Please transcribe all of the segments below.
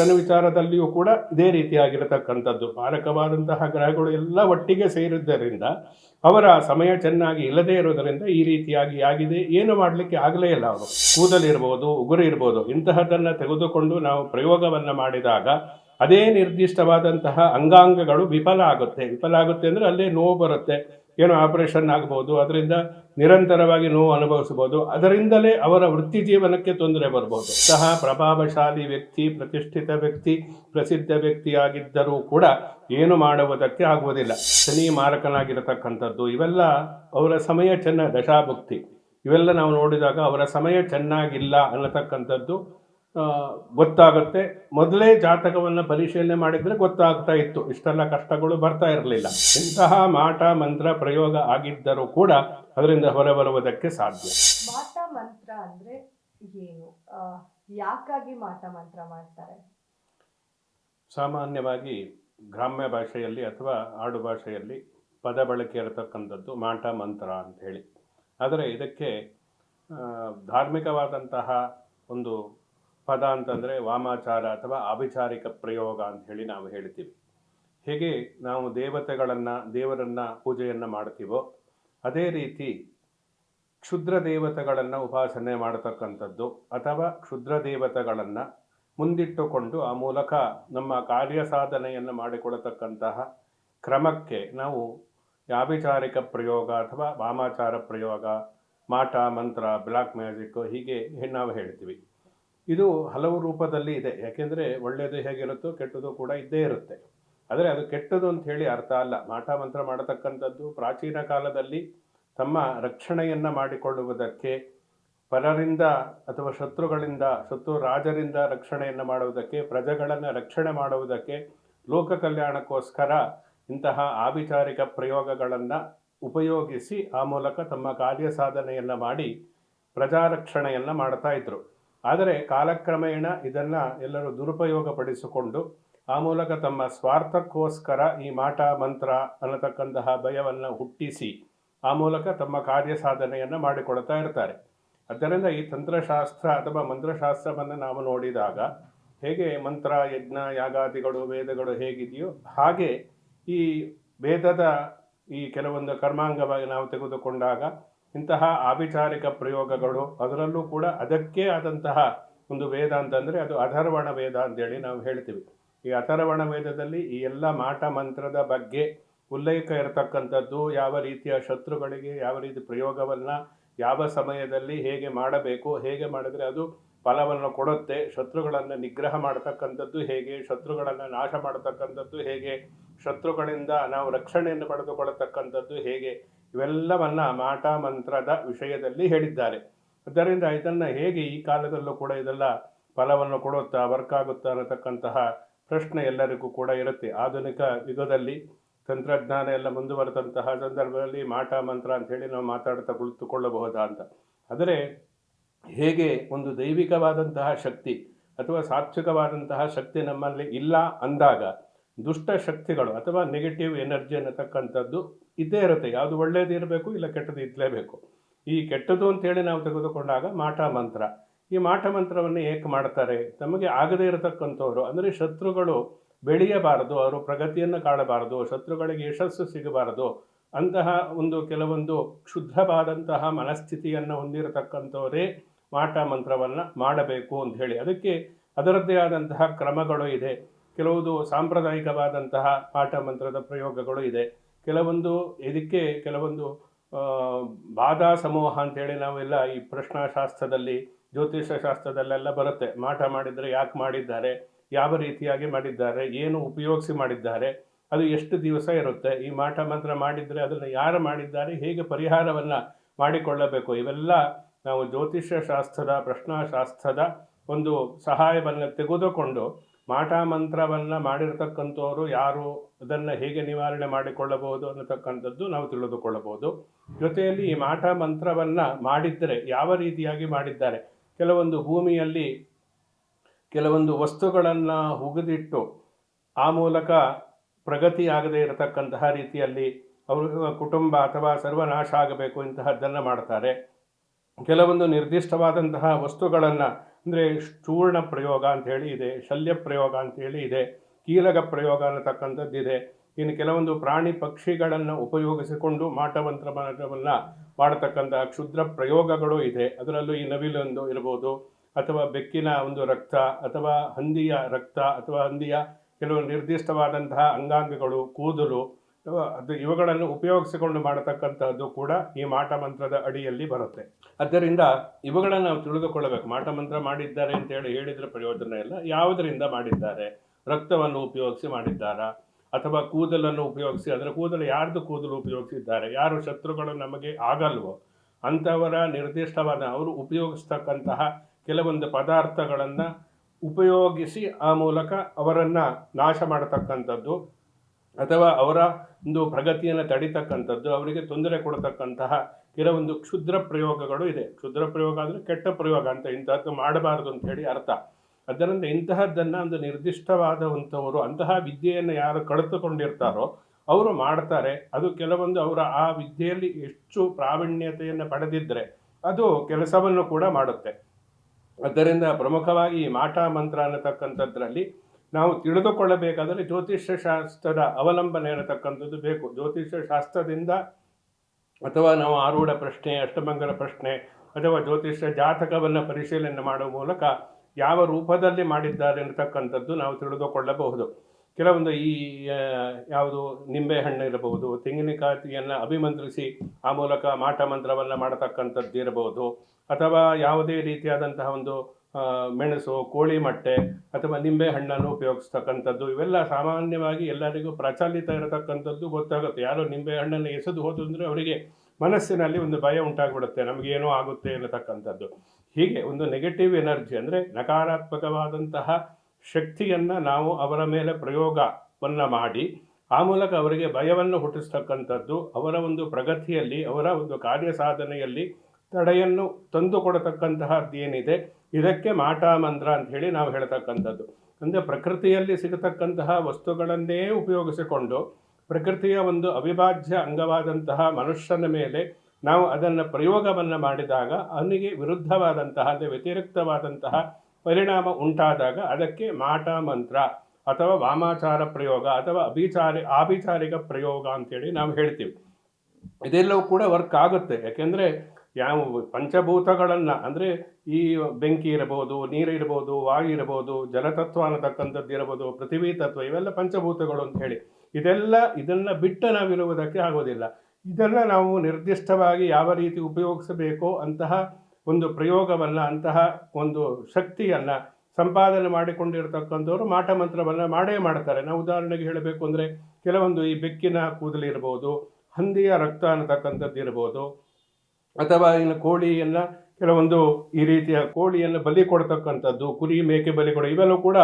ದರ್ಶನ ವಿಚಾರದಲ್ಲಿಯೂ ಕೂಡ ಇದೇ ರೀತಿಯಾಗಿರತಕ್ಕಂಥದ್ದು. ಮಾರಕವಾದಂತಹ ಗ್ರಹಗಳು ಎಲ್ಲ ಒಟ್ಟಿಗೆ ಸೇರಿದ್ದರಿಂದ ಅವರ ಸಮಯ ಚೆನ್ನಾಗಿ ಇಲ್ಲದೇ ಇರೋದರಿಂದ ಈ ರೀತಿಯಾಗಿ ಆಗಿದೆ. ಏನು ಮಾಡಲಿಕ್ಕೆ ಆಗಲೇ ಇಲ್ಲ ಅವರು. ಕೂದಲಿರ್ಬೋದು ಉಗುರು ಇರ್ಬೋದು, ಇಂತಹದ್ದನ್ನು ತೆಗೆದುಕೊಂಡು ನಾವು ಪ್ರಯೋಗವನ್ನು ಮಾಡಿದಾಗ ಅದೇ ನಿರ್ದಿಷ್ಟವಾದಂತಹ ಅಂಗಾಂಗಗಳು ವಿಫಲ ಆಗುತ್ತೆ. ವಿಫಲ ಆಗುತ್ತೆ ಅಂದರೆ ಅಲ್ಲೇ ನೋವು ಬರುತ್ತೆ. ಏನೋ ಆಪರೇಷನ್ ಆಗ್ಬೋದು, ಅದರಿಂದ ನಿರಂತರವಾಗಿ ನೋವು ಅನುಭವಿಸಬಹುದು, ಅದರಿಂದಲೇ ಅವರ ವೃತ್ತಿ ಜೀವನಕ್ಕೆ ತೊಂದರೆ ಬರ್ಬೋದು. ಸಹ ಪ್ರಭಾವಶಾಲಿ ವ್ಯಕ್ತಿ, ಪ್ರತಿಷ್ಠಿತ ವ್ಯಕ್ತಿ, ಪ್ರಸಿದ್ಧ ವ್ಯಕ್ತಿಯಾಗಿದ್ದರೂ ಕೂಡ ಏನು ಮಾಡುವುದಕ್ಕೆ ಆಗುವುದಿಲ್ಲ. ಶನಿ ಮಾರಕನಾಗಿರತಕ್ಕಂಥದ್ದು, ಇವೆಲ್ಲ ಅವರ ಸಮಯ ಚೆನ್ನ ದಶಾಭುಕ್ತಿ. ಇವೆಲ್ಲ ನಾವು ನೋಡಿದಾಗ ಅವರ ಸಮಯ ಚೆನ್ನಾಗಿಲ್ಲ ಅನ್ನತಕ್ಕಂಥದ್ದು ಗೊತ್ತಾಗುತ್ತೆ. ಮೊದಲೇ ಜಾತಕವನ್ನು ಪರಿಶೀಲನೆ ಮಾಡಿದರೆ ಗೊತ್ತಾಗ್ತಾ ಇತ್ತು. ಇಷ್ಟೆಲ್ಲ ಕಷ್ಟಗಳು ಬರ್ತಾ ಇರಲಿಲ್ಲ. ಇಂತಹ ಮಾಟ ಮಂತ್ರ ಪ್ರಯೋಗ ಆಗಿದ್ದರೂ ಕೂಡ ಅದರಿಂದ ಹೊರಬರುವುದಕ್ಕೆ ಸಾಧ್ಯ. ಮಾಟ ಮಂತ್ರ ಅಂದ್ರೆ ಏನು? ಯಾಕಾಗಿ ಮಾಟ ಮಂತ್ರ ಮಾಡ್ತಾರೆ? ಸಾಮಾನ್ಯವಾಗಿ ಗ್ರಾಮ್ಯ ಭಾಷೆಯಲ್ಲಿ ಅಥವಾ ಆಡು ಭಾಷೆಯಲ್ಲಿ ಪದ ಬಳಕೆ ಇರತಕ್ಕಂಥದ್ದು ಮಾಟ ಮಂತ್ರ ಅಂತ ಹೇಳಿ. ಆದರೆ ಇದಕ್ಕೆ ಧಾರ್ಮಿಕವಾದಂತಹ ಒಂದು ಪದ ಅಂತಂದರೆ ವಾಮಾಚಾರ ಅಥವಾ ಆಭಿಚಾರಿಕ ಪ್ರಯೋಗ ಅಂತ ಹೇಳಿ ನಾವು ಹೇಳ್ತೀವಿ. ಹೇಗೆ ನಾವು ದೇವತೆಗಳನ್ನು, ದೇವರನ್ನು ಪೂಜೆಯನ್ನು ಮಾಡ್ತೀವೋ ಅದೇ ರೀತಿ ಕ್ಷುದ್ರ ದೇವತೆಗಳನ್ನು ಉಪಾಸನೆ ಮಾಡತಕ್ಕಂಥದ್ದು ಅಥವಾ ಕ್ಷುದ್ರ ದೇವತೆಗಳನ್ನು ಮುಂದಿಟ್ಟುಕೊಂಡು ಆ ಮೂಲಕ ನಮ್ಮ ಕಾರ್ಯ ಸಾಧನೆಯನ್ನು ಮಾಡಿಕೊಡತಕ್ಕಂತಹ ಕ್ರಮಕ್ಕೆ ನಾವು ವ್ಯಾಭಿಚಾರಿಕ ಪ್ರಯೋಗ ಅಥವಾ ವಾಮಾಚಾರ ಪ್ರಯೋಗ, ಮಾಟ, ಮಂತ್ರ, ಬ್ಲಾಕ್ ಮ್ಯಾಜಿಕ್ ಹೀಗೆ ನಾವು ಹೇಳ್ತೀವಿ. ಇದು ಹಲವು ರೂಪದಲ್ಲಿ ಇದೆ. ಯಾಕೆಂದರೆ ಒಳ್ಳೆಯದು ಹೇಗಿರುತ್ತೋ ಕೆಟ್ಟದ್ದು ಕೂಡ ಇದ್ದೇ ಇರುತ್ತೆ. ಆದರೆ ಅದು ಕೆಟ್ಟದು ಅಂತ ಹೇಳಿ ಅರ್ಥ ಅಲ್ಲ. ಮಾಟ ಮಂತ್ರ ಮಾಡತಕ್ಕಂಥದ್ದು ಪ್ರಾಚೀನ ಕಾಲದಲ್ಲಿ ತಮ್ಮ ರಕ್ಷಣೆಯನ್ನು ಮಾಡಿಕೊಳ್ಳುವುದಕ್ಕೆ, ಪರರಿಂದ ಅಥವಾ ಶತ್ರುಗಳಿಂದ, ಶತ್ರು ರಾಜರಿಂದ ರಕ್ಷಣೆಯನ್ನು ಮಾಡುವುದಕ್ಕೆ, ಪ್ರಜೆಗಳನ್ನು ರಕ್ಷಣೆ ಮಾಡುವುದಕ್ಕೆ, ಲೋಕ ಕಲ್ಯಾಣಕ್ಕೋಸ್ಕರ ಇಂತಹ ಆಭಿಚಾರಿಕ ಪ್ರಯೋಗಗಳನ್ನು ಉಪಯೋಗಿಸಿ ಆ ಮೂಲಕ ತಮ್ಮ ಕಾರ್ಯ ಸಾಧನೆಯನ್ನು ಮಾಡಿ ಪ್ರಜಾರಕ್ಷಣೆಯನ್ನು ಮಾಡ್ತಾ ಇದ್ರು. ಆದರೆ ಕಾಲಕ್ರಮೇಣ ಇದನ್ನು ಎಲ್ಲರೂ ದುರುಪಯೋಗ ಪಡಿಸಿಕೊಂಡು ಆ ಮೂಲಕ ತಮ್ಮ ಸ್ವಾರ್ಥಕ್ಕೋಸ್ಕರ ಈ ಮಾಟ ಮಂತ್ರ ಅನ್ನತಕ್ಕಂತಹ ಭಯವನ್ನು ಹುಟ್ಟಿಸಿ ಆ ಮೂಲಕ ತಮ್ಮ ಕಾರ್ಯ ಸಾಧನೆಯನ್ನು ಮಾಡಿಕೊಳ್ತಾ ಇರ್ತಾರೆ. ಆದ್ದರಿಂದ ಈ ತಂತ್ರಶಾಸ್ತ್ರ ಅಥವಾ ಮಂತ್ರಶಾಸ್ತ್ರವನ್ನು ನಾವು ನೋಡಿದಾಗ ಹೇಗೆ ಮಂತ್ರ, ಯಜ್ಞ, ಯಾಗಾದಿಗಳು, ವೇದಗಳು ಹೇಗಿದೆಯೋ ಹಾಗೆ ಈ ವೇದದ ಈ ಕೆಲವೊಂದು ಕರ್ಮಾಂಗವಾಗಿ ನಾವು ತೆಗೆದುಕೊಂಡಾಗ ಇಂತಹ ಆಭಿಚಾರಿಕ ಪ್ರಯೋಗಗಳು, ಅದರಲ್ಲೂ ಕೂಡ ಅದಕ್ಕೆ ಆದಂತಹ ಒಂದು ವೇದ ಅಂತಂದರೆ ಅದು ಅಥರ್ವಣ ವೇದ ಅಂತೇಳಿ ನಾವು ಹೇಳ್ತೀವಿ. ಈ ಅಥರ್ವಣ ವೇದದಲ್ಲಿ ಈ ಎಲ್ಲ ಮಾಟ ಮಂತ್ರದ ಬಗ್ಗೆ ಉಲ್ಲೇಖ ಇರತಕ್ಕಂಥದ್ದು, ಯಾವ ರೀತಿಯ ಶತ್ರುಗಳಿಗೆ ಯಾವ ರೀತಿ ಪ್ರಯೋಗವನ್ನು, ಯಾವ ಸಮಯದಲ್ಲಿ ಹೇಗೆ ಮಾಡಬೇಕು, ಹೇಗೆ ಮಾಡಿದರೆ ಅದು ಫಲವನ್ನು ಕೊಡುತ್ತೆ, ಶತ್ರುಗಳನ್ನು ನಿಗ್ರಹ ಮಾಡತಕ್ಕಂಥದ್ದು ಹೇಗೆ, ಶತ್ರುಗಳನ್ನು ನಾಶ ಮಾಡತಕ್ಕಂಥದ್ದು ಹೇಗೆ, ಶತ್ರುಗಳಿಂದ ನಾವು ರಕ್ಷಣೆಯನ್ನು ಪಡೆದುಕೊಳ್ಳತಕ್ಕಂಥದ್ದು ಹೇಗೆ ಇವೆಲ್ಲವನ್ನ ಮಾಟ ಮಂತ್ರದ ವಿಷಯದಲ್ಲಿ ಹೇಳಿದ್ದಾರೆ. ಆದ್ದರಿಂದ ಇದನ್ನು ಹೇಗೆ ಈ ಕಾಲದಲ್ಲೂ ಕೂಡ ಇದೆಲ್ಲ ಫಲವನ್ನು ಕೊಡುತ್ತಾ ವರ್ಕ್ ಆಗುತ್ತಾ ಅನ್ನತಕ್ಕಂತಹ ಪ್ರಶ್ನೆ ಎಲ್ಲರಿಗೂ ಕೂಡ ಇರುತ್ತೆ. ಆಧುನಿಕ ಯುಗದಲ್ಲಿ ತಂತ್ರಜ್ಞಾನ ಎಲ್ಲ ಮುಂದುವರೆದಂತಹ ಸಂದರ್ಭದಲ್ಲಿ ಮಾಟ ಮಂತ್ರ ಅಂತ ಹೇಳಿ ನಾವು ಮಾತಾಡ್ತಾ ಕುಳಿತುಕೊಳ್ಳಬಹುದಾ ಅಂತ ಆದರೆ ಹೇಗೆ ಒಂದು ದೈವಿಕವಾದಂತಹ ಶಕ್ತಿ ಅಥವಾ ಸಾತ್ವಿಕವಾದಂತಹ ಶಕ್ತಿ ನಮ್ಮಲ್ಲಿ ಇಲ್ಲ ಅಂದಾಗ ದುಷ್ಟ ಶಕ್ತಿಗಳು ಅಥವಾ ನೆಗೆಟಿವ್ ಎನರ್ಜಿ ಅನ್ನತಕ್ಕಂಥದ್ದು ಇದ್ದೇ ಇರುತ್ತೆ. ಯಾವುದು ಒಳ್ಳೇದು ಇರಬೇಕು ಇಲ್ಲ ಕೆಟ್ಟದ್ದು ಇರಲೇಬೇಕು ಈ ಕೆಟ್ಟದ್ದು ಅಂತೇಳಿ ನಾವು ತೆಗೆದುಕೊಂಡಾಗ ಮಾಟ ಮಂತ್ರ. ಈ ಮಾಟ ಮಂತ್ರವನ್ನು ಏಕೆ ಮಾಡ್ತಾರೆ? ತಮಗೆ ಆಗದೇ ಇರತಕ್ಕಂಥವ್ರು, ಅಂದರೆ ಶತ್ರುಗಳು ಬೆಳೆಯಬಾರದು, ಅವರು ಪ್ರಗತಿಯನ್ನು ಕಾಣಬಾರದು ಶತ್ರುಗಳಿಗೆ ಯಶಸ್ಸು ಸಿಗಬಾರದು, ಅಂತಹ ಒಂದು ಕೆಲವೊಂದು ಕ್ಷುದ್ರವಾದಂತಹ ಮನಸ್ಥಿತಿಯನ್ನು ಹೊಂದಿರತಕ್ಕಂಥವರೇ ಮಾಟ ಮಂತ್ರವನ್ನು ಮಾಡಬೇಕು ಅಂತ ಹೇಳಿ. ಅದಕ್ಕೆ ಅದರದ್ದೇ ಆದಂತಹ ಕ್ರಮಗಳು ಇದೆ. ಕೆಲವುದು ಸಾಂಪ್ರದಾಯಿಕವಾದಂತಹ ಪಾಠ ಮಂತ್ರದ ಪ್ರಯೋಗಗಳು ಇದೆ. ಕೆಲವೊಂದು ಇದಕ್ಕೆ ಕೆಲವೊಂದು ಬಾಧಾ ಸಮೂಹ ಅಂತೇಳಿ ನಾವೆಲ್ಲ ಈ ಪ್ರಶ್ನಾಶಾಸ್ತ್ರದಲ್ಲಿ ಜ್ಯೋತಿಷ ಶಾಸ್ತ್ರದಲ್ಲೆಲ್ಲ ಬರುತ್ತೆ. ಮಾಟ ಮಾಡಿದರೆ ಯಾಕೆ ಮಾಡಿದ್ದಾರೆ? ಯಾವ ರೀತಿಯಾಗಿ ಮಾಡಿದ್ದಾರೆ? ಏನು ಉಪಯೋಗಿಸಿ ಮಾಡಿದ್ದಾರೆ? ಅದು ಎಷ್ಟು ದಿವಸ ಇರುತ್ತೆ? ಈ ಮಾಟ ಮಂತ್ರ ಮಾಡಿದರೆ ಅದನ್ನು ಯಾರು ಮಾಡಿದ್ದಾರೆ? ಹೇಗೆ ಪರಿಹಾರವನ್ನು ಮಾಡಿಕೊಳ್ಳಬೇಕು? ಇವೆಲ್ಲ ನಾವು ಜ್ಯೋತಿಷ್ಯ ಶಾಸ್ತ್ರದ ಪ್ರಶ್ನಾಶಾಸ್ತ್ರದ ಒಂದು ಸಹಾಯವನ್ನು ತೆಗೆದುಕೊಂಡು ಮಾಟ ಮಂತ್ರವನ್ನು ಮಾಡಿರ್ತಕ್ಕಂಥವರು ಯಾರು ಅದನ್ನು ಹೇಗೆ ನಿವಾರಣೆ ಮಾಡಿಕೊಳ್ಳಬಹುದು ಅನ್ನತಕ್ಕಂಥದ್ದು ನಾವು ತಿಳಿದುಕೊಳ್ಳಬಹುದು. ಜೊತೆಯಲ್ಲಿ ಈ ಮಾಟ ಮಂತ್ರವನ್ನು ಮಾಡಿದ್ದರೆ ಯಾವ ರೀತಿಯಾಗಿ ಮಾಡಿದ್ದಾರೆ? ಕೆಲವೊಂದು ಭೂಮಿಯಲ್ಲಿ ಕೆಲವೊಂದು ವಸ್ತುಗಳನ್ನು ಹುಗಿದಿಟ್ಟು ಆ ಮೂಲಕ ಪ್ರಗತಿ ಆಗದೇ ಇರತಕ್ಕಂತಹ ರೀತಿಯಲ್ಲಿ ಅವರು ಕುಟುಂಬ ಅಥವಾ ಸರ್ವನಾಶ ಆಗಬೇಕು ಇಂತಹದ್ದನ್ನು ಮಾಡ್ತಾರೆ. ಕೆಲವೊಂದು ನಿರ್ದಿಷ್ಟವಾದಂತಹ ವಸ್ತುಗಳನ್ನು ಅಂದರೆ ಚೂರ್ಣ ಪ್ರಯೋಗ ಅಂತ ಹೇಳಿ ಇದೆ, ಶಲ್ಯ ಪ್ರಯೋಗ ಅಂತ ಹೇಳಿ ಇದೆ ಕೀಲಕ ಪ್ರಯೋಗ ಅನ್ನತಕ್ಕಂಥದ್ದು ಇದೆ. ಇನ್ನು ಕೆಲವೊಂದು ಪ್ರಾಣಿ ಪಕ್ಷಿಗಳನ್ನು ಉಪಯೋಗಿಸಿಕೊಂಡು ಮಾಟಮಂತ್ರ ಮಾಟವನ್ನು ಮಾಡತಕ್ಕಂಥ ಕ್ಷುದ್ರ ಪ್ರಯೋಗಗಳು ಇದೆ. ಅದರಲ್ಲೂ ಈ ನವಿಲೊಂದು ಇರ್ಬೋದು, ಅಥವಾ ಬೆಕ್ಕಿನ ಒಂದು ರಕ್ತ, ಅಥವಾ ಹಂದಿಯ ರಕ್ತ, ಅಥವಾ ಹಂದಿಯ ಕೆಲವು ನಿರ್ದಿಷ್ಟವಾದಂತಹ ಅಂಗಾಂಗಗಳು, ಕೂದಲು ಅದು ಇವುಗಳನ್ನು ಉಪಯೋಗಿಸಿಕೊಂಡು ಮಾಡತಕ್ಕಂಥದ್ದು ಕೂಡ ಈ ಮಾಟ ಮಂತ್ರದ ಅಡಿಯಲ್ಲಿ ಬರುತ್ತೆ. ಆದ್ದರಿಂದ ಇವುಗಳನ್ನು ನಾವು ತಿಳಿದುಕೊಳ್ಳಬೇಕು. ಮಾಟ ಮಂತ್ರ ಮಾಡಿದ್ದಾರೆ ಅಂತ ಹೇಳಿ ಹೇಳಿದ್ರೆ ಪ್ರಯೋಜನ ಇಲ್ಲ. ಯಾವುದರಿಂದ ಮಾಡಿದ್ದಾರೆ? ರಕ್ತವನ್ನು ಉಪಯೋಗಿಸಿ ಮಾಡಿದ್ದಾರಾ? ಅಥವಾ ಕೂದಲನ್ನು ಉಪಯೋಗಿಸಿ, ಅದರ ಕೂದಲು ಯಾರ್ದು ಕೂದಲು ಉಪಯೋಗಿಸಿದ್ದಾರೆ? ಯಾರು ಶತ್ರುಗಳು ನಮಗೆ ಆಗಲ್ವೋ, ಅಂಥವರ ನಿರ್ದಿಷ್ಟವಾದ ಅವರು ಉಪಯೋಗಿಸ್ತಕ್ಕಂತಹ ಕೆಲವೊಂದು ಪದಾರ್ಥಗಳನ್ನು ಉಪಯೋಗಿಸಿ ಆ ಮೂಲಕ ಅವರನ್ನು ನಾಶ ಮಾಡತಕ್ಕಂಥದ್ದು ಅಥವಾ ಅವರ ಒಂದು ಪ್ರಗತಿಯನ್ನು ತಡಿತಕ್ಕಂಥದ್ದು, ಅವರಿಗೆ ತೊಂದರೆ ಕೊಡತಕ್ಕಂತಹ ಕೆಲವೊಂದು ಕ್ಷುದ್ರ ಪ್ರಯೋಗಗಳು ಇದೆ. ಕ್ಷುದ್ರ ಪ್ರಯೋಗ ಅಂದರೆ ಕೆಟ್ಟ ಪ್ರಯೋಗ ಅಂತ ಇಂಥದ್ದು ಮಾಡಬಾರದು ಅಂತ ಹೇಳಿ ಅರ್ಥ. ಅದರಿಂದ ಇಂತಹದ್ದನ್ನು ಒಂದು ನಿರ್ದಿಷ್ಟವಾದಂಥವರು, ಅಂತಹ ವಿದ್ಯೆಯನ್ನು ಯಾರು ಕಳೆದುಕೊಂಡಿರ್ತಾರೋ, ಅವರು ಮಾಡ್ತಾರೆ. ಅದು ಕೆಲವೊಂದು ಅವರ ಆ ವಿದ್ಯೆಯಲ್ಲಿ ಹೆಚ್ಚು ಪ್ರಾವೀಣ್ಯತೆಯನ್ನು ಪಡೆದಿದ್ದರೆ ಅದು ಕೆಲಸವನ್ನು ಕೂಡ ಮಾಡುತ್ತೆ. ಅದರಿಂದ ಪ್ರಮುಖವಾಗಿ ಮಾಟ ಮಂತ್ರ ಅನ್ನತಕ್ಕಂಥದ್ರಲ್ಲಿ ನಾವು ತಿಳಿದುಕೊಳ್ಳಬೇಕಾದರೆ ಜ್ಯೋತಿಷ್ಯ ಶಾಸ್ತ್ರದ ಅವಲಂಬನೆ ಇರತಕ್ಕಂಥದ್ದು ಬೇಕು. ಜ್ಯೋತಿಷ್ಯ ಶಾಸ್ತ್ರದಿಂದ ಅಥವಾ ನಾವು ಆರೂಢ ಪ್ರಶ್ನೆ, ಅಷ್ಟಮಂಗಲ ಪ್ರಶ್ನೆ ಅಥವಾ ಜ್ಯೋತಿಷ್ಯ ಜಾತಕವನ್ನು ಪರಿಶೀಲನೆ ಮಾಡುವ ಮೂಲಕ ಯಾವ ರೂಪದಲ್ಲಿ ಮಾಡಿದ್ದಾರೆ ಅನ್ನತಕ್ಕಂಥದ್ದು ನಾವು ತಿಳಿದುಕೊಳ್ಳಬಹುದು. ಕೆಲವೊಂದು ಈ ಯಾವುದು ಯಾವುದು ನಿಂಬೆಹಣ್ಣು ಇರಬಹುದು ತೆಂಗಿನಕಾಯಿಯನ್ನು ಅಭಿಮಂತ್ರಿಸಿ ಆ ಮೂಲಕ ಮಾಟ ಮಂತ್ರವನ್ನು ಮಾಡತಕ್ಕಂಥದ್ದು ಇರಬಹುದು ಅಥವಾ ಯಾವುದೇ ರೀತಿಯಾದಂತಹ ಒಂದು ಮೆಣಸು, ಕೋಳಿ ಮೊಟ್ಟೆ ಅಥವಾ ನಿಂಬೆ ಹಣ್ಣನ್ನು ಉಪಯೋಗಿಸ್ತಕ್ಕಂಥದ್ದು, ಇವೆಲ್ಲ ಸಾಮಾನ್ಯವಾಗಿ ಎಲ್ಲರಿಗೂ ಪ್ರಚಲಿತ ಇರತಕ್ಕಂಥದ್ದು ಗೊತ್ತಾಗುತ್ತೆ. ಯಾರೋ ನಿಂಬೆ ಹಣ್ಣನ್ನು ಎಸೆದು ಹೋದ್ರು ಅಂದರೆ ಅವರಿಗೆ ಮನಸ್ಸಿನಲ್ಲಿ ಒಂದು ಭಯ ಉಂಟಾಗ್ಬಿಡುತ್ತೆ, ನಮಗೇನೋ ಆಗುತ್ತೆ ಅನ್ನತಕ್ಕಂಥದ್ದು. ಹೀಗೆ ಒಂದು ನೆಗೆಟಿವ್ ಎನರ್ಜಿ ಅಂದರೆ ನಕಾರಾತ್ಮಕವಾದಂತಹ ಶಕ್ತಿಯನ್ನು ನಾವು ಅವರ ಮೇಲೆ ಪ್ರಯೋಗವನ್ನು ಮಾಡಿ, ಆ ಮೂಲಕ ಅವರಿಗೆ ಭಯವನ್ನು ಹುಟ್ಟಿಸ್ತಕ್ಕಂಥದ್ದು, ಅವರ ಒಂದು ಪ್ರಗತಿಯಲ್ಲಿ, ಅವರ ಒಂದು ಕಾರ್ಯ ಸಾಧನೆಯಲ್ಲಿ ತಡೆಯನ್ನು ತಂದು ಕೊಡತಕ್ಕಂತಹದ್ದು ಏನಿದೆ ಇದಕ್ಕೆ ಮಾಟ ಮಂತ್ರ ಅಂತ ಹೇಳಿ ನಾವು ಹೇಳ್ತಕ್ಕಂಥದ್ದು. ಅಂದರೆ ಪ್ರಕೃತಿಯಲ್ಲಿ ಸಿಗತಕ್ಕಂತಹ ವಸ್ತುಗಳನ್ನೇ ಉಪಯೋಗಿಸಿಕೊಂಡು ಪ್ರಕೃತಿಯ ಒಂದು ಅವಿಭಾಜ್ಯ ಅಂಗವಾದಂತಹ ಮನುಷ್ಯನ ಮೇಲೆ ನಾವು ಅದನ್ನು ಪ್ರಯೋಗವನ್ನು ಮಾಡಿದಾಗ ಅವನಿಗೆ ವಿರುದ್ಧವಾದಂತಹ, ಅಂದರೆ ವ್ಯತಿರಿಕ್ತವಾದಂತಹ ಪರಿಣಾಮ ಉಂಟಾದಾಗ ಅದಕ್ಕೆ ಮಾಟ ಮಂತ್ರ ಅಥವಾ ವಾಮಾಚಾರ ಪ್ರಯೋಗ ಅಥವಾ ಅಭಿಚಾರಿ, ಆಭಿಚಾರಿಕ ಪ್ರಯೋಗ ಅಂತೇಳಿ ನಾವು ಹೇಳ್ತೀವಿ. ಇದೆಲ್ಲವೂ ಕೂಡ ವರ್ಕ್ ಆಗುತ್ತೆ. ಯಾಕೆಂದರೆ ಯಾವ ಪಂಚಭೂತಗಳನ್ನು, ಅಂದರೆ ಈ ಬೆಂಕಿ ಇರಬಹುದು, ನೀರು ಇರಬಹುದು, ವಾಯು ಇರಬಹುದು, ಜಲತತ್ವ ಅನ್ನತಕ್ಕಂಥದ್ದು ಇರಬಹುದು, ಪೃಥ್ವಿ ತತ್ವ, ಇವೆಲ್ಲ ಪಂಚಭೂತಗಳು ಅಂತ ಹೇಳಿ. ಇದೆಲ್ಲ, ಇದನ್ನು ಬಿಟ್ಟು ನಾವಿರುವುದಕ್ಕೆ ಆಗೋದಿಲ್ಲ. ಇದನ್ನು ನಾವು ನಿರ್ದಿಷ್ಟವಾಗಿ ಯಾವ ರೀತಿ ಉಪಯೋಗಿಸಬೇಕೋ ಅಂತಹ ಒಂದು ಪ್ರಯೋಗವನ್ನು, ಅಂತಹ ಒಂದು ಶಕ್ತಿಯನ್ನು ಸಂಪಾದನೆ ಮಾಡಿಕೊಂಡಿರ್ತಕ್ಕಂಥವ್ರು ಮಾಟ ಮಂತ್ರವನ್ನು ಮಾಡೇ ಮಾಡ್ತಾರೆ. ನಾವು ಉದಾಹರಣೆಗೆ ಹೇಳಬೇಕು ಅಂದರೆ, ಕೆಲವೊಂದು ಈ ಬೆಕ್ಕಿನ ಕೂದಲು ಇರ್ಬೋದು ಹಂದಿಯ ರಕ್ತ ಅನ್ನತಕ್ಕಂಥದ್ದು ಇರ್ಬೋದು ಅಥವಾ ಇನ್ನು ಕೋಳಿಯನ್ನು ಕೆಲವೊಂದು ಈ ರೀತಿಯ ಕೋಳಿಯನ್ನು ಬಲಿ ಕೊಡ್ತಕ್ಕಂಥದ್ದು, ಕುರಿ ಮೇಕೆ ಬಲಿ ಕೊಡ, ಇವೆಲ್ಲೂ ಕೂಡ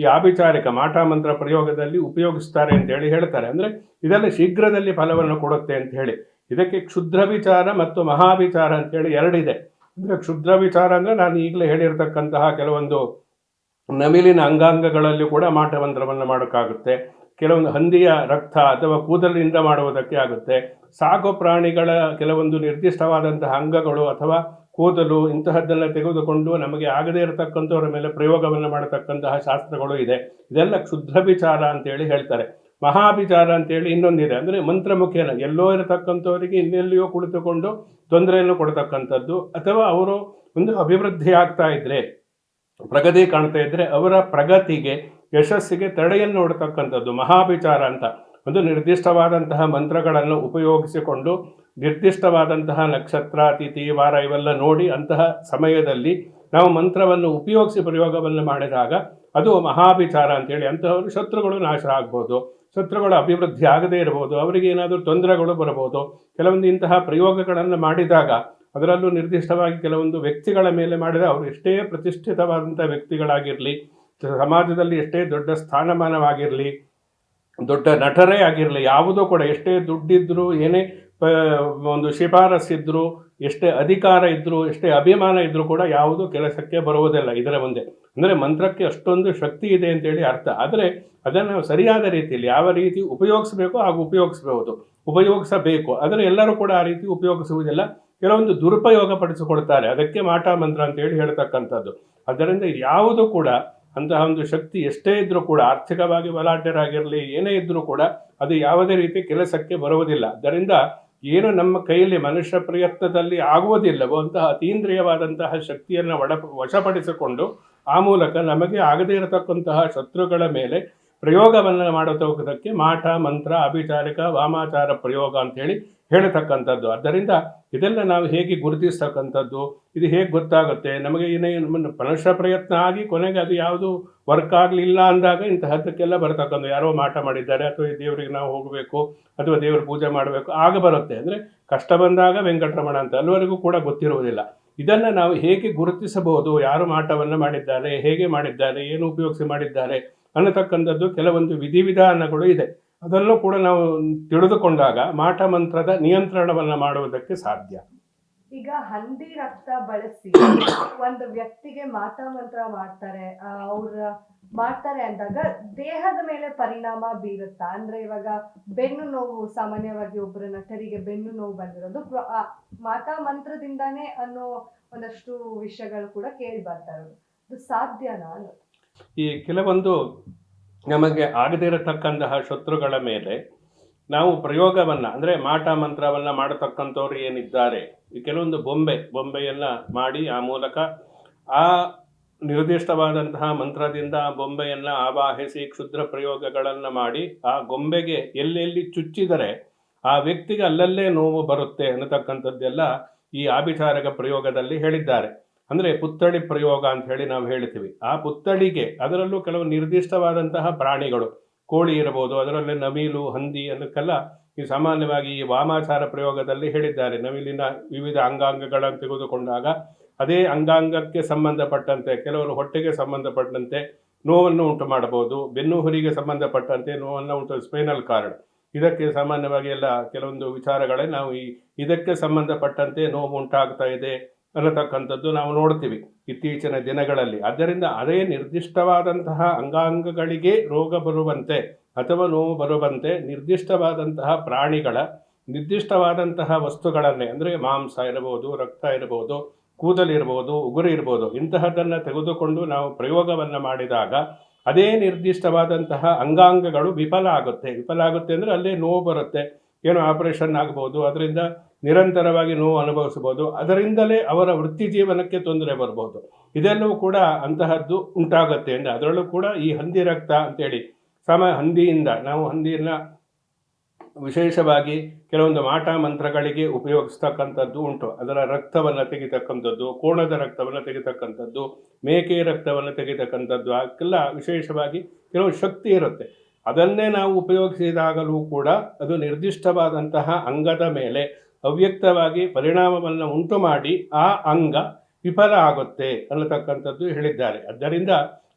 ಈ ಆಭಿಚಾರಿಕ ಮಾಟ ಮಂತ್ರ ಪ್ರಯೋಗದಲ್ಲಿ ಉಪಯೋಗಿಸ್ತಾರೆ ಅಂತ ಹೇಳಿ ಹೇಳ್ತಾರೆ. ಅಂದರೆ ಇದೆಲ್ಲ ಶೀಘ್ರದಲ್ಲಿ ಫಲವನ್ನು ಕೊಡುತ್ತೆ ಅಂತ ಹೇಳಿ. ಇದಕ್ಕೆ ಕ್ಷುದ್ರ ವಿಚಾರ ಮತ್ತು ಮಹಾವಿಚಾರ ಅಂತೇಳಿ ಎರಡಿದೆ. ಅಂದರೆ ಕ್ಷುದ್ರ ವಿಚಾರ ಅಂದರೆ ನಾನು ಈಗಲೇ ಹೇಳಿರ್ತಕ್ಕಂತಹ ಕೆಲವೊಂದು ನವಿಲಿನ ಅಂಗಾಂಗಗಳಲ್ಲಿ ಕೂಡ ಮಾಟ ಮಂತ್ರವನ್ನು ಮಾಡೋಕ್ಕಾಗುತ್ತೆ. ಕೆಲವೊಂದು ಹಂದಿಯ ರಕ್ತ ಅಥವಾ ಕೂದಲಿನಿಂದ ಮಾಡುವುದಕ್ಕೆ ಆಗುತ್ತೆ. ಸಾಕು ಪ್ರಾಣಿಗಳ ಕೆಲವೊಂದು ನಿರ್ದಿಷ್ಟವಾದಂತಹ ಅಂಗಗಳು ಅಥವಾ ಕೂದಲು ಇಂತಹದ್ದೆಲ್ಲ ತೆಗೆದುಕೊಂಡು ನಮಗೆ ಆಗದೇ ಇರತಕ್ಕಂಥವರ ಮೇಲೆ ಪ್ರಯೋಗವನ್ನು ಮಾಡತಕ್ಕಂತಹ ಶಾಸ್ತ್ರಗಳು ಇದೆ. ಇದೆಲ್ಲ ಕ್ಷುದ್ರ ವಿಚಾರ ಅಂತೇಳಿ ಹೇಳ್ತಾರೆ. ಮಹಾಭಿಚಾರ ಅಂತೇಳಿ ಇನ್ನೊಂದಿದೆ. ಅಂದರೆ ಮಂತ್ರಮುಖೇನ ಎಲ್ಲೋ ಇರತಕ್ಕಂಥವರಿಗೆ ಇನ್ನೆಲ್ಲಿಯೋ ಕುಳಿತುಕೊಂಡು ತೊಂದರೆಯನ್ನು ಕೊಡತಕ್ಕಂಥದ್ದು. ಅಥವಾ ಅವರು ಒಂದು ಅಭಿವೃದ್ಧಿ ಆಗ್ತಾ ಇದ್ರೆ, ಪ್ರಗತಿ ಕಾಣ್ತಾ ಇದ್ರೆ ಅವರ ಪ್ರಗತಿಗೆ ಯಶಸ್ಸಿಗೆ ತಡೆಯನ್ನು ನೋಡ್ತಕ್ಕಂಥದ್ದು ಮಹಾಭಿಚಾರ ಅಂತ. ಒಂದು ನಿರ್ದಿಷ್ಟವಾದಂತಹ ಮಂತ್ರಗಳನ್ನು ಉಪಯೋಗಿಸಿಕೊಂಡು, ನಿರ್ದಿಷ್ಟವಾದಂತಹ ನಕ್ಷತ್ರ, ತಿಥಿ, ವಾರ ಇವೆಲ್ಲ ನೋಡಿ ಅಂತಹ ಸಮಯದಲ್ಲಿ ನಾವು ಮಂತ್ರವನ್ನು ಉಪಯೋಗಿಸಿ ಪ್ರಯೋಗವನ್ನು ಮಾಡಿದಾಗ ಅದು ಮಹಾಭಿಚಾರ ಅಂತೇಳಿ ಅಂತಹವರು ಶತ್ರುಗಳು ನಾಶ ಆಗ್ಬೋದು, ಶತ್ರುಗಳು ಅಭಿವೃದ್ಧಿ ಆಗದೇ ಇರಬಹುದು ಅವರಿಗೆ ಏನಾದರೂ ತೊಂದರೆಗಳು ಬರಬಹುದು ಕೆಲವೊಂದು ಇಂತಹ ಪ್ರಯೋಗಗಳನ್ನು ಮಾಡಿದಾಗ ಅದರಲ್ಲೂ ನಿರ್ದಿಷ್ಟವಾಗಿ ಕೆಲವೊಂದು ವ್ಯಕ್ತಿಗಳ ಮೇಲೆ ಮಾಡಿದ ಅವರು ಎಷ್ಟೇ ಪ್ರತಿಷ್ಠಿತವಾದಂಥ ವ್ಯಕ್ತಿಗಳಾಗಿರಲಿ ಸಮಾಜದಲ್ಲಿ ಎಷ್ಟೇ ದೊಡ್ಡ ಸ್ಥಾನಮಾನವಾಗಿರಲಿ, ದೊಡ್ಡ ನಟರೇ ಆಗಿರಲಿ, ಯಾವುದೂ ಕೂಡ ಎಷ್ಟೇ ದುಡ್ಡಿದ್ರು, ಏನೇ ಒಂದು ಶಿಫಾರಸ್ಸಿದ್ರು ಎಷ್ಟೇ ಅಧಿಕಾರ ಇದ್ದರೂ ಎಷ್ಟೇ ಅಭಿಮಾನ ಇದ್ದರೂ ಕೂಡ ಯಾವುದೂ ಕೆಲಸಕ್ಕೆ ಬರುವುದಿಲ್ಲ ಇದರ ಮುಂದೆ. ಅಂದರೆ ಮಂತ್ರಕ್ಕೆ ಅಷ್ಟೊಂದು ಶಕ್ತಿ ಇದೆ ಅಂತೇಳಿ ಅರ್ಥ. ಆದರೆ ಅದನ್ನು ಸರಿಯಾದ ರೀತಿಯಲ್ಲಿ ಯಾವ ರೀತಿ ಉಪಯೋಗಿಸಬೇಕು ಹಾಗೂ ಉಪಯೋಗಿಸಬಹುದು ಉಪಯೋಗಿಸಬೇಕು. ಆದರೆ ಎಲ್ಲರೂ ಕೂಡ ಆ ರೀತಿ ಉಪಯೋಗಿಸುವುದಿಲ್ಲ. ಕೆಲವೊಂದು ದುರುಪಯೋಗ ಪಡಿಸಿಕೊಡ್ತಾರೆ ಅದಕ್ಕೆ ಮಾಟ ಮಂತ್ರ ಅಂತೇಳಿ ಹೇಳ್ತಕ್ಕಂಥದ್ದು. ಅದರಿಂದ ಯಾವುದು ಕೂಡ ಅಂತಹ ಒಂದು ಶಕ್ತಿ ಎಷ್ಟೇ ಇದ್ರೂ ಕೂಡ ಆರ್ಥಿಕವಾಗಿ ಬಲಾಢ್ಯರಾಗಿರಲಿ, ಏನೇ ಇದ್ರೂ ಕೂಡ ಅದು ಯಾವುದೇ ರೀತಿ ಕೆಲಸಕ್ಕೆ ಬರುವುದಿಲ್ಲ. ಅದರಿಂದ ಏನು ನಮ್ಮ ಕೈಯಲ್ಲಿ ಮನುಷ್ಯ ಪ್ರಯತ್ನದಲ್ಲಿ ಆಗುವುದಿಲ್ಲವೋ ಅಂತಹ ಅತೀಂದ್ರಿಯವಾದಂತಹ ಶಕ್ತಿಯನ್ನು ಒಡ ವಶಪಡಿಸಿಕೊಂಡು ಆ ಮೂಲಕ ನಮಗೆ ಆಗದೇ ಇರತಕ್ಕಂತಹ ಶತ್ರುಗಳ ಮೇಲೆ ಪ್ರಯೋಗವನ್ನು ಮಾಡತಕ್ಕದಕ್ಕೆ ಮಾಟ ಮಂತ್ರ, ಅಭಿಚಾರಿಕ, ವಾಮಾಚಾರ ಪ್ರಯೋಗ ಅಂತೇಳಿ ಹೇಳ್ತಕ್ಕಂಥದ್ದು. ಆದ್ದರಿಂದ ಇದೆಲ್ಲ ನಾವು ಹೇಗೆ ಗುರುತಿಸ್ತಕ್ಕಂಥದ್ದು, ಇದು ಹೇಗೆ ಗೊತ್ತಾಗುತ್ತೆ? ನಮಗೆ ಏನೇ ಮನುಷ್ಯ ಪ್ರಯತ್ನ ಆಗಿ ಕೊನೆಗೆ ಅದು ಯಾವುದು ವರ್ಕ್ ಆಗಲಿಲ್ಲ ಅಂದಾಗ ಇಂತಹದ್ದಕ್ಕೆಲ್ಲ ಬರತಕ್ಕಂಥ ಯಾರೋ ಮಾಟ ಮಾಡಿದ್ದಾರೆ, ಅಥವಾ ದೇವರಿಗೆ ನಾವು ಹೋಗಬೇಕು, ಅಥವಾ ದೇವರ ಪೂಜೆ ಮಾಡಬೇಕು, ಆಗ ಬರುತ್ತೆ. ಅಂದರೆ ಕಷ್ಟ ಬಂದಾಗ ವೆಂಕಟರಮಣ ಅಂತ ಅಲ್ಲಿವರೆಗೂ ಕೂಡ ಗೊತ್ತಿರುವುದಿಲ್ಲ. ಇದನ್ನು ನಾವು ಹೇಗೆ ಗುರುತಿಸಬಹುದು? ಯಾರು ಮಾಟವನ್ನು ಮಾಡಿದ್ದಾರೆ, ಹೇಗೆ ಮಾಡಿದ್ದಾರೆ, ಏನು ಉಪಯೋಗಿಸಿ ಮಾಡಿದ್ದಾರೆ ಅನ್ನತಕ್ಕಂಥದ್ದು ಕೆಲವೊಂದು ವಿಧಿವಿಧಾನಗಳು ಇದೆ. ಅದನ್ನು ಕೂಡ ನಾವು ತಿಳಿದುಕೊಂಡಾಗ ಮಾಟ ಮಂತ್ರದ ನಿಯಂತ್ರಣವನ್ನು ಮಾಡುವುದಕ್ಕೆ ಸಾಧ್ಯ. ಈಗ ಹಂದಿ ರಕ್ತ ಬಳಸಿ ಒಂದು ವ್ಯಕ್ತಿಗೆ ಮಾಟ ಮಂತ್ರ ಮಾಡ್ತಾರೆ ಅವ್ರ ಮಾಡ್ತಾರೆ ಅಂದಾಗ ದೇಹದ ಮೇಲೆ ಪರಿಣಾಮ ಬೀರುತ್ತಾ? ಅಂದ್ರೆ ಇವಾಗ ಬೆನ್ನು ನೋವು ಸಾಮಾನ್ಯವಾಗಿ ಒಬ್ಬರ ನಟರಿಗೆ ಬೆನ್ನು ನೋವು ಬಂದಿರೋದು ಮಾಟ ಮಂತ್ರದಿಂದಾನೇ ಅನ್ನೋ ಒಂದಷ್ಟು ವಿಷಯಗಳು ಕೂಡ ಕೇಳಿ ಬರ್ತಾ ಇರೋದು. ಇದು ಸಾಧ್ಯನಾ ಈ ಕೆಲವೊಂದು ನಮಗೆ ಆಗದಿರತಕ್ಕಂತಹ ಶತ್ರುಗಳ ಮೇಲೆ ನಾವು ಪ್ರಯೋಗವನ್ನು, ಅಂದರೆ ಮಾಟ ಮಂತ್ರವನ್ನು ಮಾಡತಕ್ಕಂಥವ್ರು ಏನಿದ್ದಾರೆ ಕೆಲವೊಂದು ಬೊಂಬೆ, ಬೊಂಬೆಯನ್ನು ಮಾಡಿ ಆ ಮೂಲಕ ಆ ನಿರ್ದಿಷ್ಟವಾದಂತಹ ಮಂತ್ರದಿಂದ ಆ ಬೊಂಬೆಯನ್ನು ಆವಾಹಿಸಿ ಕ್ಷುದ್ರ ಪ್ರಯೋಗಗಳನ್ನು ಮಾಡಿ ಆ ಗೊಂಬೆಗೆ ಎಲ್ಲೆಲ್ಲಿ ಚುಚ್ಚಿದರೆ ಆ ವ್ಯಕ್ತಿಗೆ ಅಲ್ಲಲ್ಲೇ ನೋವು ಬರುತ್ತೆ ಅನ್ನತಕ್ಕಂಥದ್ದೆಲ್ಲ ಈ ಆಭಿಚಾರಕ ಪ್ರಯೋಗದಲ್ಲಿ ಹೇಳಿದ್ದಾರೆ. ಅಂದರೆ ಪುತ್ತಳಿ ಪ್ರಯೋಗ ಅಂತ ಹೇಳಿ ನಾವು ಹೇಳ್ತೀವಿ. ಆ ಪುತ್ತಳಿಗೆ ಅದರಲ್ಲೂ ಕೆಲವು ನಿರ್ದಿಷ್ಟವಾದಂತಹ ಪ್ರಾಣಿಗಳು. ಕೋಳಿ ಇರಬಹುದು, ಅದರಲ್ಲೇ ನವಿಲು, ಹಂದಿ ಅನ್ನಕ್ಕೆಲ್ಲ ಈ ಸಾಮಾನ್ಯವಾಗಿ ಈ ವಾಮಾಚಾರ ಪ್ರಯೋಗದಲ್ಲಿ ಹೇಳಿದ್ದಾರೆ. ನವಿಲಿನ ವಿವಿಧ ಅಂಗಾಂಗಗಳನ್ನು ತೆಗೆದುಕೊಂಡಾಗ ಅದೇ ಅಂಗಾಂಗಕ್ಕೆ ಸಂಬಂಧಪಟ್ಟಂತೆ, ಕೆಲವರು ಹೊಟ್ಟೆಗೆ ಸಂಬಂಧಪಟ್ಟಂತೆ ನೋವನ್ನು ಉಂಟು ಮಾಡಬಹುದು, ಬೆನ್ನು ಹುರಿಗೆ ಸಂಬಂಧಪಟ್ಟಂತೆ ನೋವನ್ನು ಉಂಟು, ಸ್ಪೈನಲ್ ಕಾರ್ಡ್. ಇದಕ್ಕೆ ಸಾಮಾನ್ಯವಾಗಿ ಎಲ್ಲ ಕೆಲವೊಂದು ವಿಚಾರಗಳೇ ನಾವು ಈ ಇದಕ್ಕೆ ಸಂಬಂಧಪಟ್ಟಂತೆ ನೋವು ಉಂಟಾಗ್ತಾ ಇದೆ. ಅನ್ನತಕ್ಕಂಥದ್ದು ನಾವು ನೋಡ್ತೀವಿ ಇತ್ತೀಚಿನ ದಿನಗಳಲ್ಲಿ. ಆದ್ದರಿಂದ ಅದೇ ನಿರ್ದಿಷ್ಟವಾದಂತಹ ಅಂಗಾಂಗಗಳಿಗೆ ರೋಗ ಬರುವಂತೆ ಅಥವಾ ನೋವು ಬರುವಂತೆ ನಿರ್ದಿಷ್ಟವಾದಂತಹ ಪ್ರಾಣಿಗಳ, ನಿರ್ದಿಷ್ಟವಾದಂತಹ ವಸ್ತುಗಳನ್ನೇ, ಅಂದರೆ ಮಾಂಸ ಇರಬಹುದು, ರಕ್ತ ಇರಬಹುದು ಕೂದಲಿರ್ಬೋದು ಉಗುರು ಇರ್ಬೋದು ಇಂತಹದ್ದನ್ನು ತೆಗೆದುಕೊಂಡು ನಾವು ಪ್ರಯೋಗವನ್ನು ಮಾಡಿದಾಗ ಅದೇ ನಿರ್ದಿಷ್ಟವಾದಂತಹ ಅಂಗಾಂಗಗಳು ವಿಫಲ ಆಗುತ್ತೆ. ವಿಫಲ ಆಗುತ್ತೆ ಅಂದರೆ ಅಲ್ಲೇ ನೋವು ಬರುತ್ತೆ. ಏನು ಆಪರೇಷನ್ ಆಗ್ಬೋದು, ಅದರಿಂದ ನಿರಂತರವಾಗಿ ನೋವು ಅನುಭವಿಸಬಹುದು. ಅದರಿಂದಲೇ ಅವರ ವೃತ್ತಿ ಜೀವನಕ್ಕೆ ತೊಂದರೆ ಬರ್ಬೋದು ಇದೆಲ್ಲವೂ ಕೂಡ ಅಂತಹದ್ದು ಉಂಟಾಗುತ್ತೆ ಅಂದರೆ ಅದರಲ್ಲೂ ಕೂಡ ಈ ಹಂದಿ ರಕ್ತ ಅಂತೇಳಿ ಸಮ ಹಂದಿಯಿಂದ ನಾವು ಹಂದಿಯನ್ನು ವಿಶೇಷವಾಗಿ ಕೆಲವೊಂದು ಮಾಟ ಮಂತ್ರಗಳಿಗೆ ಉಪಯೋಗಿಸ್ತಕ್ಕಂಥದ್ದು ಉಂಟು. ಅದರ ರಕ್ತವನ್ನು ತೆಗಿತಕ್ಕಂಥದ್ದು, ಕೋಣದ ರಕ್ತವನ್ನು ತೆಗಿತಕ್ಕಂಥದ್ದು ಮೇಕೆಯ ರಕ್ತವನ್ನು ತೆಗಿತಕ್ಕಂಥದ್ದು, ಅದಕ್ಕೆಲ್ಲ ವಿಶೇಷವಾಗಿ ಕೆಲವು ಶಕ್ತಿ ಇರುತ್ತೆ. ಅದನ್ನೇ ನಾವು ಉಪಯೋಗಿಸಿದಾಗಲೂ ಕೂಡ ಅದು ನಿರ್ದಿಷ್ಟವಾದಂತಹ ಅಂಗದ ಮೇಲೆ ಅವ್ಯಕ್ತವಾಗಿ ಪರಿಣಾಮವನ್ನು ಉಂಟು ಮಾಡಿ ಆ ಅಂಗ ವಿಫಲ ಆಗುತ್ತೆ ಅನ್ನತಕ್ಕಂಥದ್ದು ಹೇಳಿದ್ದಾರೆ. ಆದ್ದರಿಂದ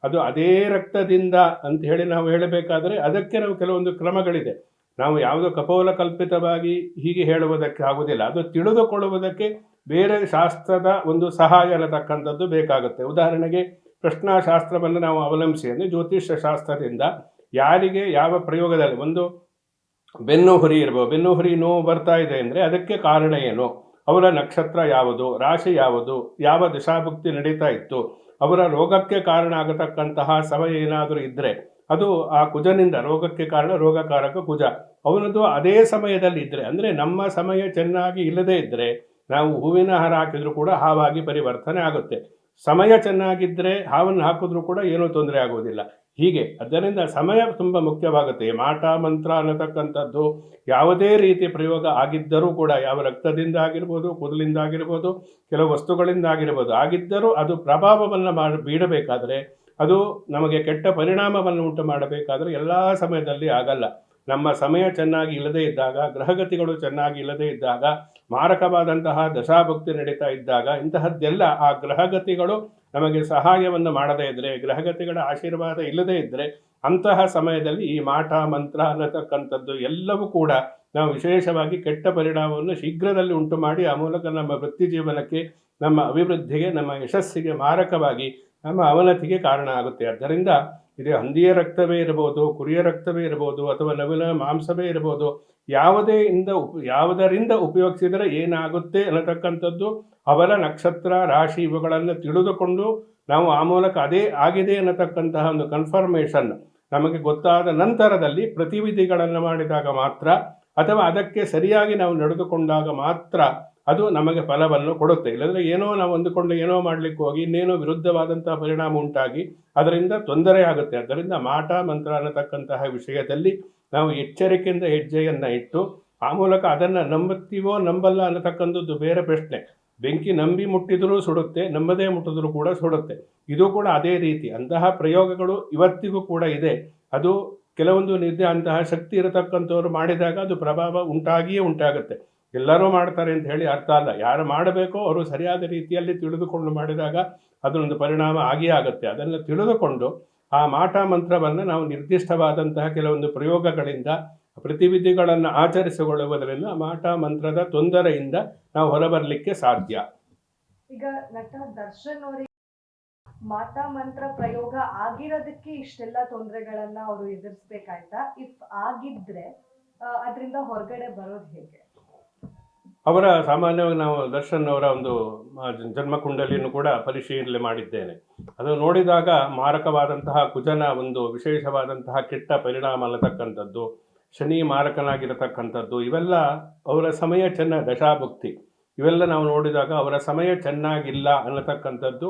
ಅದು ಅದೇ ರಕ್ತದಿಂದ ಅಂತ ಹೇಳಿ ನಾವು ಹೇಳಬೇಕಾದರೆ ಅದಕ್ಕೆ ನಾವು ಕೆಲವೊಂದು ಕ್ರಮಗಳಿದೆ. ನಾವು ಯಾವುದೋ ಕಪೋಲ ಕಲ್ಪಿತವಾಗಿ ಹೀಗೆ ಹೇಳುವುದಕ್ಕೆ ಆಗುವುದಿಲ್ಲ. ಅದು ತಿಳಿದುಕೊಳ್ಳುವುದಕ್ಕೆ ಬೇರೆ ಶಾಸ್ತ್ರದ ಒಂದು ಸಹಾಯ ಅನ್ನತಕ್ಕಂಥದ್ದು ಬೇಕಾಗುತ್ತೆ. ಉದಾಹರಣೆಗೆ ಪ್ರಶ್ನಾಶಾಸ್ತ್ರವನ್ನು ನಾವು ಅವಲಂಬಿಸಿ ಅಂದರೆ ಜ್ಯೋತಿಷ್ಯ ಶಾಸ್ತ್ರದಿಂದ ಯಾರಿಗೆ ಯಾವ ಪ್ರಯೋಗದಲ್ಲಿ ಒಂದು ಬೆನ್ನು ಹುರಿ ಇರ್ಬೋದು. ಬೆನ್ನು ಹುರಿ ನೋವು ಬರ್ತಾ ಇದೆ ಅಂದರೆ ಅದಕ್ಕೆ ಕಾರಣ ಏನು? ಅವರ ನಕ್ಷತ್ರ ಯಾವುದು? ರಾಶಿ ಯಾವುದು? ಯಾವ ದಿಶಾಭುಕ್ತಿ ನಡೀತಾ ಇತ್ತು? ಅವರ ರೋಗಕ್ಕೆ ಕಾರಣ ಆಗತಕ್ಕಂತಹ ಸಮಯ ಏನಾದರೂ ಇದ್ದರೆ ಅದು ಆ ಕುಜನಿಂದ ರೋಗಕ್ಕೆ ಕಾರಣ ರೋಗಕಾರಕ ಕುಜ. ಅವನದು ಅದೇ ಸಮಯದಲ್ಲಿ ಇದ್ದರೆ ಅಂದರೆ ನಮ್ಮ ಸಮಯ ಚೆನ್ನಾಗಿ ಇಲ್ಲದೇ ಇದ್ದರೆ ನಾವು ಹೂವಿನ ಹಾರ ಹಾಕಿದರೂ ಕೂಡ ಹಾವಾಗಿ ಪರಿವರ್ತನೆ ಆಗುತ್ತೆ. ಸಮಯ ಚೆನ್ನಾಗಿದ್ದರೆ ಹಾವನ್ನು ಹಾಕಿದ್ರೂ ಕೂಡ ಏನೂ ತೊಂದರೆ ಆಗುವುದಿಲ್ಲ. ಹೀಗೆ. ಅದರಿಂದ ಸಮಯ ತುಂಬ ಮುಖ್ಯವಾಗುತ್ತೆ. ಮಾಟ, ಮಂತ್ರ ಅನ್ನತಕ್ಕಂಥದ್ದು ಯಾವುದೇ ರೀತಿ ಪ್ರಯೋಗ ಆಗಿದ್ದರೂ ಕೂಡ, ಯಾವ ರಕ್ತದಿಂದ ಆಗಿರ್ಬೋದು, ಕೂದಲಿಂದ ಆಗಿರ್ಬೋದು, ಕೆಲವು ವಸ್ತುಗಳಿಂದ ಆಗಿರ್ಬೋದು, ಆಗಿದ್ದರೂ ಅದು ಪ್ರಭಾವವನ್ನು ಮಾಡಿ, ಬೀಡಬೇಕಾದರೆ ಅದು ನಮಗೆ ಕೆಟ್ಟ ಪರಿಣಾಮವನ್ನು ಉಂಟು ಮಾಡಬೇಕಾದರೆ ಎಲ್ಲ ಸಮಯದಲ್ಲಿ ಆಗಲ್ಲ. ನಮ್ಮ ಸಮಯ ಚೆನ್ನಾಗಿ ಇಲ್ಲದೇ ಇದ್ದಾಗ, ಗ್ರಹಗತಿಗಳು ಚೆನ್ನಾಗಿ ಇಲ್ಲದೇ ಇದ್ದಾಗ ಮಾರಕವಾದಂತಹ ದಶಾಭಕ್ತಿ ನಡೀತಾ ಇದ್ದಾಗ ಇಂತಹದ್ದೆಲ್ಲ ಆ ಗ್ರಹಗತಿಗಳು ನಮಗೆ ಸಹಾಯವನ್ನು ಮಾಡದೇ ಇದ್ದರೆ ಗ್ರಹಗತಿಗಳ ಆಶೀರ್ವಾದ ಇಲ್ಲದೇ ಇದ್ದರೆ ಅಂತಹ ಸಮಯದಲ್ಲಿ ಈ ಮಾಟ ಮಂತ್ರ, ಅನ್ನತಕ್ಕಂಥದ್ದು ಎಲ್ಲವೂ ಕೂಡ ನಾವು ವಿಶೇಷವಾಗಿ ಕೆಟ್ಟ ಪರಿಣಾಮವನ್ನು ಶೀಘ್ರದಲ್ಲಿ ಉಂಟು ಮಾಡಿ ಆ ಮೂಲಕ ನಮ್ಮ ವೃತ್ತಿ ಜೀವನಕ್ಕೆ, ನಮ್ಮ ಅಭಿವೃದ್ಧಿಗೆ, ನಮ್ಮ ಯಶಸ್ಸಿಗೆ ಮಾರಕವಾಗಿ ನಮ್ಮ ಅವನತಿಗೆ ಕಾರಣ ಆಗುತ್ತೆ. ಆದ್ದರಿಂದ ಇದು ಹಂದಿಯ ರಕ್ತವೇ ಇರಬಹುದು, ಕುರಿಯ ರಕ್ತವೇ ಇರಬಹುದು, ಅಥವಾ ನವಿಲ ಮಾಂಸವೇ ಇರಬಹುದು ಯಾವುದೇ ಇಂದ ಉಪ, ಯಾವುದರಿಂದ ಉಪಯೋಗಿಸಿದರೆ ಏನಾಗುತ್ತೆ ಅನ್ನತಕ್ಕಂಥದ್ದು ಅವರ ನಕ್ಷತ್ರ, ರಾಶಿ ಇವುಗಳನ್ನು ತಿಳಿದುಕೊಂಡು ನಾವು ಆ ಮೂಲಕ ಅದೇ ಆಗಿದೆ ಅನ್ನತಕ್ಕಂತಹ ಒಂದು ಕನ್ಫರ್ಮೇಷನ್ ನಮಗೆ ಗೊತ್ತಾದ ನಂತರದಲ್ಲಿ ಪ್ರತಿವಿಧಿಗಳನ್ನು ಮಾಡಿದಾಗ ಮಾತ್ರ ಅಥವಾ ಅದಕ್ಕೆ ಸರಿಯಾಗಿ ನಾವು ನಡೆದುಕೊಂಡಾಗ ಮಾತ್ರ ಅದು ನಮಗೆ ಫಲವನ್ನು ಕೊಡುತ್ತೆ. ಇಲ್ಲಾಂದರೆ ಏನೋ ನಾವು ಅಂದುಕೊಂಡು ಏನೋ ಮಾಡಲಿಕ್ಕೆ ಹೋಗಿ ಇನ್ನೇನೋ ವಿರುದ್ಧವಾದಂತಹ ಪರಿಣಾಮ ಉಂಟಾಗಿ ಅದರಿಂದ ತೊಂದರೆ ಆಗುತ್ತೆ. ಅದರಿಂದ ಮಾಟ, ಮಂತ್ರ ಅನ್ನತಕ್ಕಂತಹ ವಿಷಯದಲ್ಲಿ ನಾವು ಎಚ್ಚರಿಕೆಯಿಂದ ಹೆಜ್ಜೆಯನ್ನು ಇಟ್ಟು, ಆ ಮೂಲಕ ಅದನ್ನು ನಂಬುತ್ತೀವೋ ನಂಬಲ್ಲ ಅನ್ನತಕ್ಕಂಥದ್ದು ಬೇರೆ ಪ್ರಶ್ನೆ. ಬೆಂಕಿ ನಂಬಿ ಮುಟ್ಟಿದರೂ ಸುಡುತ್ತೆ, ನಂಬದೇ ಮುಟ್ಟಿದ್ರೂ ಕೂಡ ಸುಡುತ್ತೆ. ಇದು ಕೂಡ ಅದೇ ರೀತಿ. ಅಂತಹ ಪ್ರಯೋಗಗಳು ಇವತ್ತಿಗೂ ಕೂಡ ಇದೆ. ಅದು ಕೆಲವೊಂದು ನಿದ್ದೆ, ಅಂತಹ ಶಕ್ತಿ ಇರತಕ್ಕಂಥವ್ರು ಮಾಡಿದಾಗ ಅದು ಪ್ರಭಾವ ಉಂಟಾಗಿಯೇ ಉಂಟಾಗುತ್ತೆ. ಎಲ್ಲರೂ ಮಾಡ್ತಾರೆ ಅಂತ ಹೇಳಿ ಅರ್ಥ ಅಲ್ಲ. ಯಾರು ಮಾಡಬೇಕೋ ಅವರು ಸರಿಯಾದ ರೀತಿಯಲ್ಲಿ ತಿಳಿದುಕೊಂಡು ಮಾಡಿದಾಗ ಅದರೊಂದು ಪರಿಣಾಮ ಆಗಿಯೇ ಆಗುತ್ತೆ. ಅದನ್ನು ತಿಳಿದುಕೊಂಡು ಆ ಮಾಟ ಮಂತ್ರವನ್ನು ನಾವು ನಿರ್ದಿಷ್ಟವಾದಂತಹ ಕೆಲವೊಂದು ಪ್ರಯೋಗಗಳಿಂದ, ಪ್ರತಿವಿಧಿಗಳನ್ನು ಆಚರಿಸಿಕೊಳ್ಳುವುದರಿಂದ ಮಾಟ ಮಂತ್ರದ ತೊಂದರೆಯಿಂದ ನಾವು ಹೊರಬರಲಿಕ್ಕೆ ಸಾಧ್ಯ. ಈಗ ನಟ ದರ್ಶನ್ ಅವರಿಗೆ ಮಾಟ ಮಂತ್ರ ಪ್ರಯೋಗ ಆಗಿರೋದಕ್ಕೆ ಇಷ್ಟೆಲ್ಲ ತೊಂದರೆಗಳನ್ನ ಅವರು ಎದುರಿಸ್ಬೇಕಾಯ್ತಾ? ಇಫ್ ಆಗಿದ್ರೆ ಅದರಿಂದ ಹೊರಗಡೆ ಬರೋದು ಹೇಗೆ? ಅವರ ಸಾಮಾನ್ಯವಾಗಿ ನಾವು ದರ್ಶನ್ ಅವರ ಒಂದು ಜನ್ಮಕುಂಡಲಿಯನ್ನು ಕೂಡ ಪರಿಶೀಲನೆ ಮಾಡಿದ್ದೇನೆ. ಅದು ನೋಡಿದಾಗ ಮಾರಕವಾದಂತಹ ಕುಜನ ಒಂದು ವಿಶೇಷವಾದಂತಹ ಕೆಟ್ಟ ಪರಿಣಾಮ ಅಲ್ಲತಕ್ಕಂಥದ್ದು ಶನಿ ಮಾರಕನಾಗಿರತಕ್ಕಂಥದ್ದು, ಇವೆಲ್ಲ ಅವರ ಸಮಯ ಚೆನ್ನ ದಶಾಭುಕ್ತಿ. ಇವೆಲ್ಲ ನಾವು ನೋಡಿದಾಗ ಅವರ ಸಮಯ ಚೆನ್ನಾಗಿಲ್ಲ ಅನ್ನತಕ್ಕಂಥದ್ದು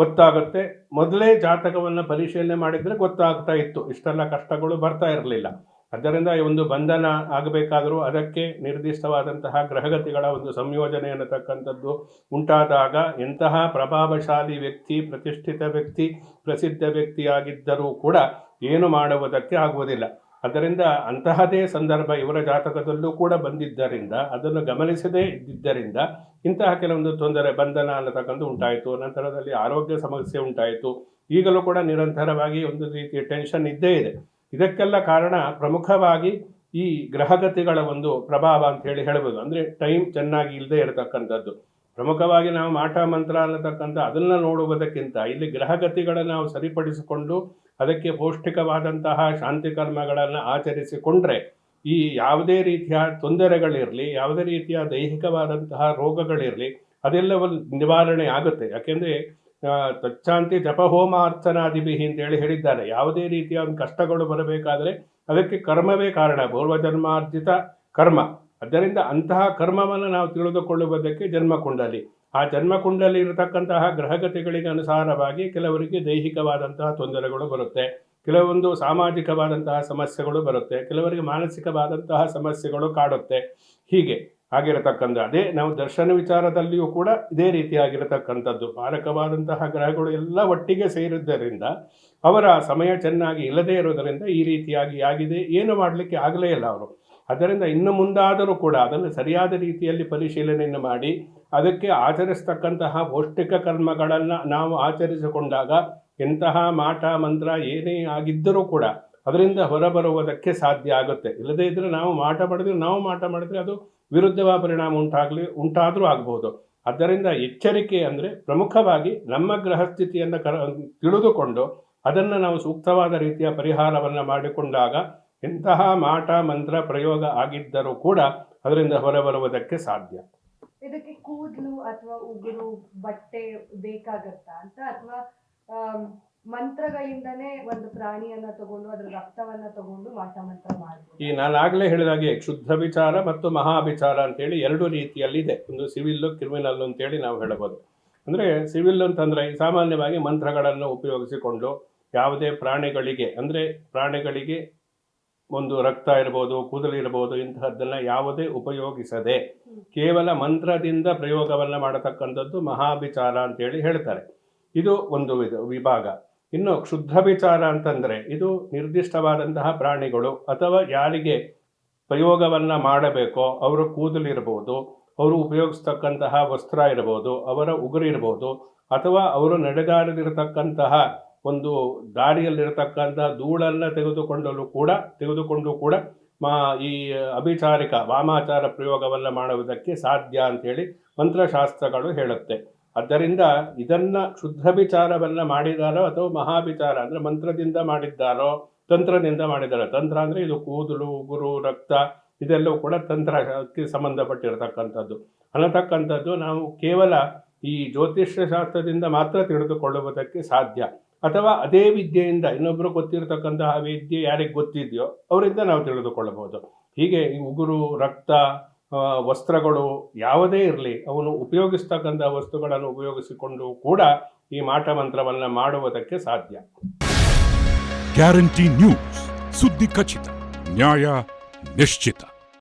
ಗೊತ್ತಾಗುತ್ತೆ. ಮೊದಲೇ ಜಾತಕವನ್ನು ಪರಿಶೀಲನೆ ಮಾಡಿದರೆ ಗೊತ್ತಾಗ್ತಾ ಇತ್ತು. ಇಷ್ಟೆಲ್ಲ ಕಷ್ಟಗಳು ಬರ್ತಾ ಇರಲಿಲ್ಲ. ಆದ್ದರಿಂದ ಈ ಒಂದು ಬಂಧನ ಆಗಬೇಕಾದರೂ ಅದಕ್ಕೆ ನಿರ್ದಿಷ್ಟವಾದಂತಹ ಗ್ರಹಗತಿಗಳ ಒಂದು ಸಂಯೋಜನೆ ಅನ್ನತಕ್ಕಂಥದ್ದು ಉಂಟಾದಾಗ ಎಂತಹ ಪ್ರಭಾವಶಾಲಿ ವ್ಯಕ್ತಿ, ಪ್ರತಿಷ್ಠಿತ ವ್ಯಕ್ತಿ, ಪ್ರಸಿದ್ಧ ವ್ಯಕ್ತಿಯಾಗಿದ್ದರೂ ಕೂಡ ಏನು ಮಾಡುವುದಕ್ಕೆ ಆಗುವುದಿಲ್ಲ. ಅದರಿಂದ ಅಂತಹದೇ ಸಂದರ್ಭ ಇವರ ಜಾತಕದಲ್ಲೂ ಕೂಡ ಬಂದಿದ್ದರಿಂದ, ಅದನ್ನು ಗಮನಿಸದೇ ಇದ್ದಿದ್ದರಿಂದ ಇಂತಹ ಕೆಲವೊಂದು ತೊಂದರೆ, ಬಂಧನ ಅನ್ನತಕ್ಕಂಥ ಉಂಟಾಯಿತು. ನಂತರದಲ್ಲಿ ಆರೋಗ್ಯ ಸಮಸ್ಯೆ ಉಂಟಾಯಿತು. ಈಗಲೂ ಕೂಡ ನಿರಂತರವಾಗಿ ಒಂದು ರೀತಿಯ ಟೆನ್ಷನ್ ಇದ್ದೇ ಇದೆ. ಇದಕ್ಕೆಲ್ಲ ಕಾರಣ ಪ್ರಮುಖವಾಗಿ ಈ ಗ್ರಹಗತಿಗಳ ಒಂದು ಪ್ರಭಾವ ಅಂತ ಹೇಳಿ ಹೇಳ್ಬೋದು. ಅಂದರೆ ಟೈಮ್ ಚೆನ್ನಾಗಿ ಇಲ್ಲದೆ ಇರತಕ್ಕಂಥದ್ದು. ಪ್ರಮುಖವಾಗಿ ನಾವು ಮಾಟ ಮಂತ್ರ ಅನ್ನತಕ್ಕಂಥ ಅದನ್ನು ನೋಡುವುದಕ್ಕಿಂತ ಇಲ್ಲಿ ಗ್ರಹಗತಿಗಳನ್ನು ನಾವು ಸರಿಪಡಿಸಿಕೊಂಡು ಅದಕ್ಕೆ ಪೌಷ್ಟಿಕವಾದಂತಹ ಶಾಂತಿ ಕರ್ಮಗಳನ್ನು ಆಚರಿಸಿಕೊಂಡ್ರೆ ಈ ಯಾವುದೇ ರೀತಿಯ ತೊಂದರೆಗಳಿರಲಿ, ಯಾವುದೇ ರೀತಿಯ ದೈಹಿಕವಾದಂತಹ ರೋಗಗಳಿರಲಿ ಅದೆಲ್ಲವೂ ನಿವಾರಣೆ ಆಗುತ್ತೆ. ಯಾಕೆಂದರೆ ತಚ್ಚಾಂತಿ ಜಪಹೋಮ ಅಂತ ಅಂತೇಳಿ ಹೇಳಿದ್ದಾರೆ. ಯಾವುದೇ ರೀತಿಯ ಒಂದು ಕಷ್ಟಗಳು ಬರಬೇಕಾದರೆ ಅದಕ್ಕೆ ಕರ್ಮವೇ ಕಾರಣ, ಪೂರ್ವಜನ್ಮಾರ್ಜಿತ ಕರ್ಮ. ಅದರಿಂದ ಅಂತಹ ಕರ್ಮವನ್ನು ನಾವು ತಿಳಿದುಕೊಳ್ಳುವುದಕ್ಕೆ ಜನ್ಮಕುಂಡಲಿ. ಆ ಜನ್ಮಕುಂಡಲಿ ಇರತಕ್ಕಂತಹ ಗ್ರಹಗತಿಗಳಿಗೆ ಅನುಸಾರವಾಗಿ ಕೆಲವರಿಗೆ ದೈಹಿಕವಾದಂತಹ ತೊಂದರೆಗಳು ಬರುತ್ತೆ. ಕೆಲವೊಂದು ಸಾಮಾಜಿಕವಾದಂತಹ ಸಮಸ್ಯೆಗಳು ಬರುತ್ತೆ. ಕೆಲವರಿಗೆ ಮಾನಸಿಕವಾದಂತಹ ಸಮಸ್ಯೆಗಳು ಕಾಡುತ್ತೆ. ಹೀಗೆ. ಆಗಿರತಕ್ಕಂಥ, ಅದೇ ನಾವು ದರ್ಶನ ವಿಚಾರದಲ್ಲಿಯೂ ಕೂಡ ಇದೇ ರೀತಿಯಾಗಿರತಕ್ಕಂಥದ್ದು. ಮಾರಕವಾದಂತಹ ಗ್ರಹಗಳು ಎಲ್ಲ ಒಟ್ಟಿಗೆ ಸೇರಿದ್ದರಿಂದ ಅವರ ಸಮಯ ಚೆನ್ನಾಗಿ ಇಲ್ಲದೇ ಇರೋದರಿಂದ ಈ ರೀತಿಯಾಗಿ ಆಗಿದೆ. ಏನು ಮಾಡಲಿಕ್ಕೆ ಆಗಲೇ ಇಲ್ಲ ಅವರು. ಅದರಿಂದ ಇನ್ನು ಮುಂದಾದರೂ ಕೂಡ ಅದನ್ನು ಸರಿಯಾದ ರೀತಿಯಲ್ಲಿ ಪರಿಶೀಲನೆಯನ್ನು ಮಾಡಿ, ಅದಕ್ಕೆ ಆಚರಿಸ್ತಕ್ಕಂತಹ ಪೌಷ್ಟಿಕ ಕರ್ಮಗಳನ್ನು ನಾವು ಆಚರಿಸಿಕೊಂಡಾಗ ಎಂತಹ ಮಾಟ, ಮಂತ್ರ ಏನೇ ಆಗಿದ್ದರೂ ಕೂಡ ಅದರಿಂದ ಹೊರಬರುವುದಕ್ಕೆ ಸಾಧ್ಯ ಆಗುತ್ತೆ. ಇಲ್ಲದೇ ಇದ್ದರೆ ನಾವು ಮಾಟ ಮಾಡಿದ್ರೆ, ನಾವು ಮಾಟ ಮಾಡಿದ್ರೆ ಅದು ವಿರುದ್ಧವಾದ ಪರಿಣಾಮ ಉಂಟಾಗಲಿ, ಉಂಟಾದರೂ ಆಗಬಹುದು ಆದ್ದರಿಂದ ಎಚ್ಚರಿಕೆ ಅಂದರೆ ಪ್ರಮುಖವಾಗಿ ನಮ್ಮ ಗ್ರಹಸ್ಥಿತಿಯನ್ನು ಕರ, ತಿಳಿದುಕೊಂಡು ಅದನ್ನು ನಾವು ಸೂಕ್ತವಾದ ರೀತಿಯ ಪರಿಹಾರವನ್ನು ಮಾಡಿಕೊಂಡಾಗ ಎಂತಹ ಮಾಟ, ಮಂತ್ರ, ಪ್ರಯೋಗ ಆಗಿದ್ದರೂ ಕೂಡ ಅದರಿಂದ ಹೊರಬರುವುದಕ್ಕೆ ಸಾಧ್ಯ. ಇದಕ್ಕೆ ಕೂದಲು ಅಥವಾ ಉಗುರು, ಬಟ್ಟೆ ಬೇಕಾಗತ್ತಾ ಅಂತ, ಅಥವಾ ಮಂತ್ರಗಳಿಂದನೇ ಒಂದು ಪ್ರಾಣಿಯನ್ನ ತಗೊಂಡು ಅದ್ರ ರಕ್ತವನ್ನ ತಗೊಂಡು ಮಾಟ ಮಂತ್ರ ಮಾಡ್ಬೋದು. ಈ ನಾನು ಆಗಲೇ ಹೇಳಿದಾಗೆ ಶುದ್ಧ ವಿಚಾರ ಮತ್ತು ಮಹಾಭಿಚಾರ ಅಂತೇಳಿ ಎರಡು ರೀತಿಯಲ್ಲಿ ಇದೆ ಒಂದು ಸಿವಿಲ್ ಕ್ರಿಮಿನಲ್ ಅಂತೇಳಿ ನಾವು ಹೇಳಬಹುದು. ಅಂದ್ರೆ ಸಿವಿಲ್ ಅಂತಂದ್ರೆ ಸಾಮಾನ್ಯವಾಗಿ ಮಂತ್ರಗಳನ್ನು ಉಪಯೋಗಿಸಿಕೊಂಡು ಯಾವುದೇ ಪ್ರಾಣಿಗಳಿಗೆ, ಅಂದ್ರೆ ಪ್ರಾಣಿಗಳಿಗೆ ಒಂದು ರಕ್ತ ಇರ್ಬೋದು, ಕೂದಲು ಇರ್ಬೋದು, ಇಂತಹದ್ದನ್ನು ಯಾವುದೇ ಉಪಯೋಗಿಸದೆ ಕೇವಲ ಮಂತ್ರದಿಂದ ಪ್ರಯೋಗವನ್ನ ಮಾಡತಕ್ಕಂಥದ್ದು ಮಹಾಭಿಚಾರ ಅಂತೇಳಿ ಹೇಳ್ತಾರೆ. ಇದು ಒಂದು ವಿಭಾಗ. ಇನ್ನು ಕ್ಷುದ್ರ ವಿಚಾರ ಅಂತಂದರೆ ಇದು ನಿರ್ದಿಷ್ಟವಾದಂತಹ ಪ್ರಾಣಿಗಳು ಅಥವಾ ಯಾರಿಗೆ ಪ್ರಯೋಗವನ್ನು ಮಾಡಬೇಕೋ ಅವರ ಕೂದಲಿರ್ಬೋದು, ಅವರು ಉಪಯೋಗಿಸ್ತಕ್ಕಂತಹ ವಸ್ತ್ರ ಇರ್ಬೋದು, ಅವರ ಉಗುರು ಇರ್ಬೋದು, ಅಥವಾ ಅವರು ನಡೆದಾಡದಿರತಕ್ಕಂತಹ ಒಂದು ದಾರಿಯಲ್ಲಿರತಕ್ಕಂತಹ ಧೂಳನ್ನು ತೆಗೆದುಕೊಂಡಲು ಕೂಡ, ತೆಗೆದುಕೊಂಡು ಕೂಡ ಮಾ ಈ ಅಭಿಚಾರಿಕ ವಾಮಾಚಾರ ಪ್ರಯೋಗವನ್ನು ಮಾಡುವುದಕ್ಕೆ ಸಾಧ್ಯ ಅಂತೇಳಿ ಮಂತ್ರಶಾಸ್ತ್ರಗಳು ಹೇಳುತ್ತೆ. ಆದ್ದರಿಂದ ಇದನ್ನ ಶುದ್ಧ ವಿಚಾರವನ್ನ ಮಾಡಿದಾರೋ ಅಥವಾ ಮಹಾಭಿಚಾರ ಅಂದ್ರೆ ಮಂತ್ರದಿಂದ ಮಾಡಿದ್ದಾರೋ, ತಂತ್ರದಿಂದ ಮಾಡಿದಾರೋ ತಂತ್ರ ಅಂದ್ರೆ ಇದು ಕೂದಲು, ಉಗುರು, ರಕ್ತ, ಇದೆಲ್ಲವೂ ಕೂಡ ತಂತ್ರಕ್ಕೆ ಸಂಬಂಧಪಟ್ಟಿರತಕ್ಕಂಥದ್ದು. ಅನ್ನತಕ್ಕಂಥದ್ದು ನಾವು ಕೇವಲ ಈ ಜ್ಯೋತಿಷ್ಯ ಶಾಸ್ತ್ರದಿಂದ ಮಾತ್ರ ತಿಳಿದುಕೊಳ್ಳುವುದಕ್ಕೆ ಸಾಧ್ಯ. ಅಥವಾ ಅದೇ ವಿದ್ಯೆಯಿಂದ ಇನ್ನೊಬ್ಬರು ಗೊತ್ತಿರತಕ್ಕಂತಹ ವಿದ್ಯೆ ಯಾರಿಗೆ ಗೊತ್ತಿದೆಯೋ ಅವರಿಂದ ನಾವು ತಿಳಿದುಕೊಳ್ಳಬಹುದು. ಹೀಗೆ ಈ ಉಗುರು, ರಕ್ತ ವಸ್ತ್ರಗಳು ಯಾವುದೇ ಇರಲಿ, ಅವನು ಉಪಯೋಗಿಸ್ತಕ್ಕಂಥ ವಸ್ತುಗಳನ್ನು ಉಪಯೋಗಿಸಿಕೊಂಡು ಕೂಡ ಈ ಮಾಟ ಮಂತ್ರವನ್ನು ಮಾಡುವುದಕ್ಕೆ ಸಾಧ್ಯ. ಗ್ಯಾರಂಟಿ ನ್ಯೂಸ್, ಸುದ್ದಿ ಖಚಿತ, ನ್ಯಾಯ ನಿಶ್ಚಿತ.